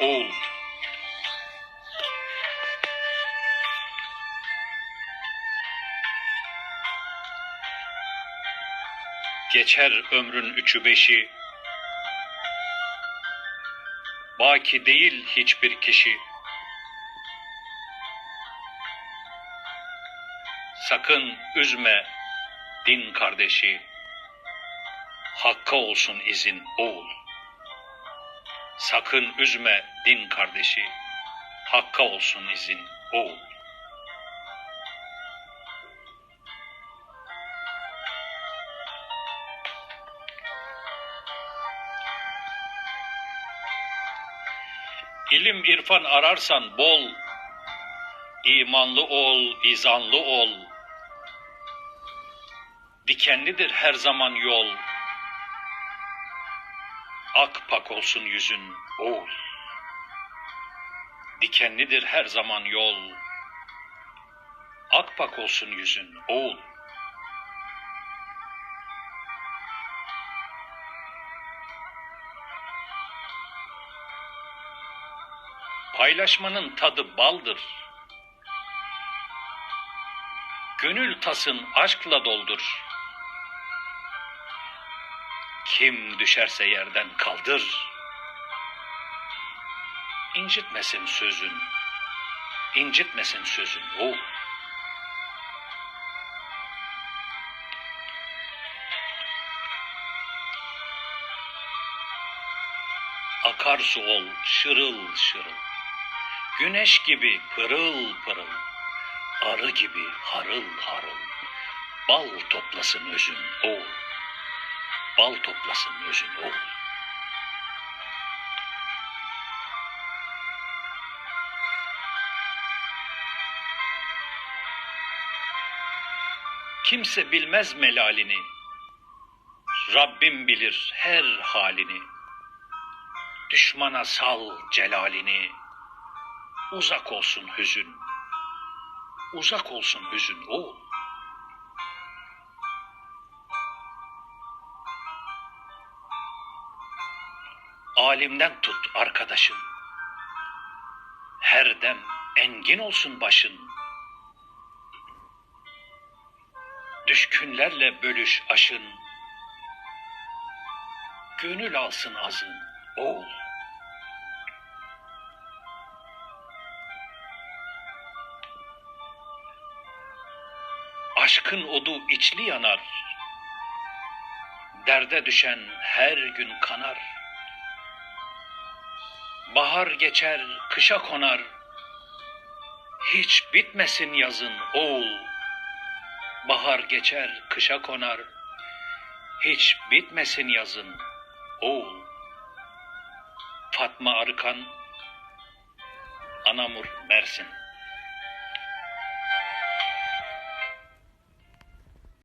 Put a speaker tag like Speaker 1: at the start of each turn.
Speaker 1: oğul. Geçer ömrün üçü beşi, Baki değil hiçbir kişi. Sakın üzme din kardeşi. Hakka olsun izin oğul. Sakın üzme din kardeşi. Hakka olsun izin oğul. İlim irfan ararsan bol, imanlı ol, izanlı ol. Dikenlidir her zaman yol. Ak pak olsun yüzün oğul. Dikenlidir her zaman yol. Ak pak olsun yüzün oğul. Paylaşmanın tadı baldır. Gönül tasın aşkla doldur. Kim düşerse yerden kaldır. İncitmesin sözün, incitmesin sözün o. Akarsu ol şırıl şırıl. Güneş gibi pırıl pırıl. Arı gibi harıl harıl. Bal toplasın özün o. Bal toplasın özün o. Kimse bilmez melalini. Rabbim bilir her halini. Düşmana sal celalini. Uzak olsun hüzün. Uzak olsun hüzün oğul. Alimden tut arkadaşın. Her dem engin olsun başın. Düşkünlerle bölüş aşın. Gönül alsın azın oğul. Aşkın odu içli yanar. Derde düşen her gün kanar. Bahar geçer, kışa konar. Hiç bitmesin yazın oğul. Bahar geçer, kışa konar. Hiç bitmesin yazın oğul. Fatma Arıkan, Anamur, Mersin.